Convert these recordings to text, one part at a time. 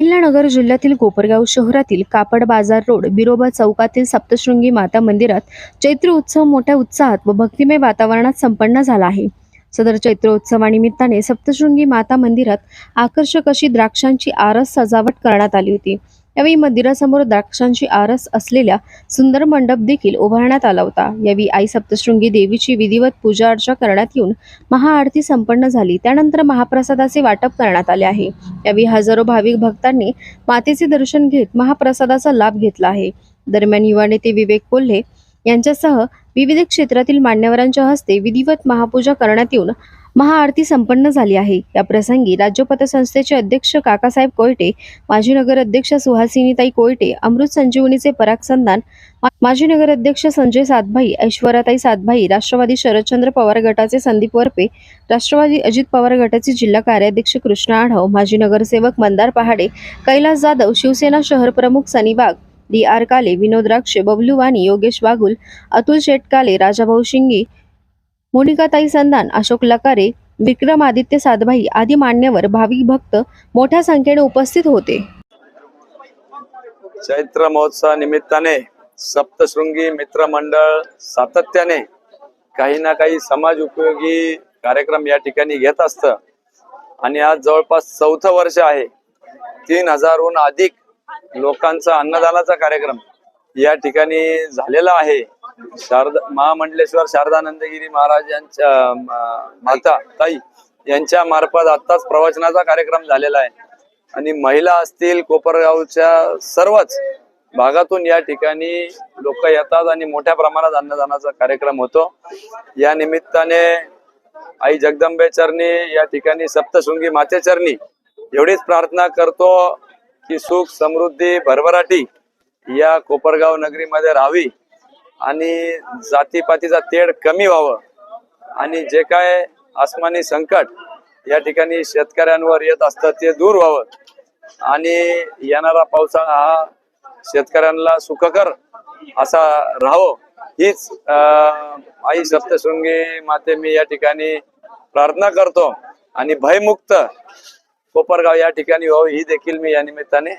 अहिल्यानगर जिल्ह्यातील कोपरगाव शहरातील कापड बाजार रोड बिरोबा चौकातील सप्तशृंगी माता मंदिरात चैत्र उत्सव मोठ्या उत्साहात व भक्तिमय वातावरणात संपन्न झाला आहे. सदर चैत्रोत्सवानिमित्ताने सप्तशृंगी माता मंदिरात आकर्षक अशी द्राक्षांची आरस सजावट करण्यात आली होती. यावेळी मंदिरासमोर द्राक्षांची आरस असलेल्या सुंदर मंडप देखील उभारण्यात आला होता. यावेळी आई सप्तशृंगी देवीची विधिवत पूजा अर्चा करण्यात येऊन महाआरती संपन्न झाली. त्यानंतर महाप्रसादाचे वाटप करण्यात आले आहे. यावेळी हजारो भाविक भक्तांनी मातेचे दर्शन घेत महाप्रसादाचा लाभ घेतला आहे. दरम्यान युवा नेते विवेक कोल्हे यांच्यासह विविध क्षेत्रातील मान्यवरांच्या हस्ते विधिवत महापूजा करण्यात येऊन महाआरती संपन्न झाली आहे. या प्रसंगी राज्य पतसंस्थेचे अध्यक्ष काकासाहेब कोयटे माजी नगर अध्यक्ष सुहासिनीताई कोयटे अमृत संजीवनीचे पराग संधान माजी नगर अध्यक्ष संजय सातभाई ऐश्वराताई सातभाई राष्ट्रवादी शरदचंद्र पवार गटाचे संदीप वरपे राष्ट्रवादी अजित पवार गटाचे जिल्हा कार्याध्यक्ष कृष्णा आढाव माजी नगरसेवक मंदार पहाडे कैलास जाधव शिवसेना शहर प्रमुख सनी वाघ डी आर काले विनोद राक्षे बबलू वाणी योगेश वाघुल अतुल शेटकाले राजाभाऊ शिंगे मोनिकाताई संधान अशोक लकारे विक्रमादित्य सातभाई आदी मान्यवर भाविक भक्त मोठ्या संख्येने उपस्थित होते. चैत्र महोत्सवा निमित्ताने सप्तशृंगी मित्र मंडळ सातत्याने काही ना काही समाज उपयोगी कार्यक्रम या ठिकाणी घेत असत. आणि आज जवळपास चौथं वर्ष आहे. तीन हजारहून अधिक लोकांचा अन्नदानाचा कार्यक्रम या ठिकाणी झालेला आहे. शारदा महामंडलेश्वर शारदानंदगिरी महाराज यांच्या माता ताई यांच्या मार्फत आत्ताच प्रवचनाचा कार्यक्रम झालेला आहे. आणि महिला असतील कोपरगावच्या सर्वच भागातून या ठिकाणी लोक येतात आणि मोठ्या प्रमाणात अन्नदानाचा कार्यक्रम होतो. या निमित्ताने आई जगदंबे चरणी या ठिकाणी सप्तशृंगी माते चरणी एवढीच प्रार्थना करतो की सुख समृद्धी भरभराटी या कोपरगाव नगरीमध्ये राहावी. आणि जातीपातीचा तेढ कमी व्हावं. आणि जे काय आसमानी संकट या ठिकाणी शेतकऱ्यांवर येत असतं ते दूर व्हावं. आणि येणारा पावसाळा हा शेतकऱ्यांना सुखकर असा राहावं. हीच अं, आई सप्तशृंगी माते मी या ठिकाणी प्रार्थना करतो. आणि भयमुक्त कोपरगाव या ठिकाणी व्हावं ही देखील मी या निमित्ताने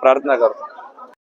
प्रार्थना करतो.